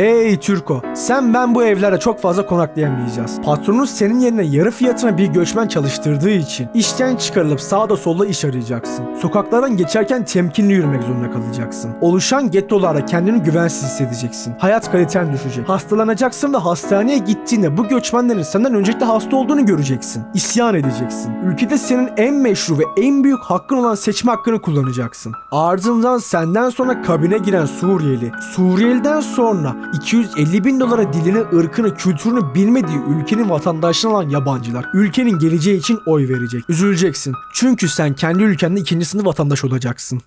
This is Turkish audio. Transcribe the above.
Hey Türko, sen ben bu evlere çok fazla konaklayamayacağız. Patronun senin yerine yarı fiyatına bir göçmen çalıştırdığı için işten çıkarılıp sağda solda iş arayacaksın. Sokaklardan geçerken temkinli yürümek zorunda kalacaksın. Oluşan gettolarda kendini güvensiz hissedeceksin. Hayat kaliten düşecek. Hastalanacaksın ve hastaneye gittiğinde bu göçmenlerin senden öncelikle hasta olduğunu göreceksin. İsyan edeceksin. Ülkede senin en meşru ve en büyük hakkın olan seçme hakkını kullanacaksın. Ardından senden sonra kabine giren Suriyeli, Suriyeliden sonra 250 bin dolara dilini, ırkını, kültürünü bilmediği ülkenin vatandaşlığını alan yabancılar ülkenin geleceği için oy verecek. Üzüleceksin. Çünkü sen kendi ülkende ikinci sınıf vatandaş olacaksın.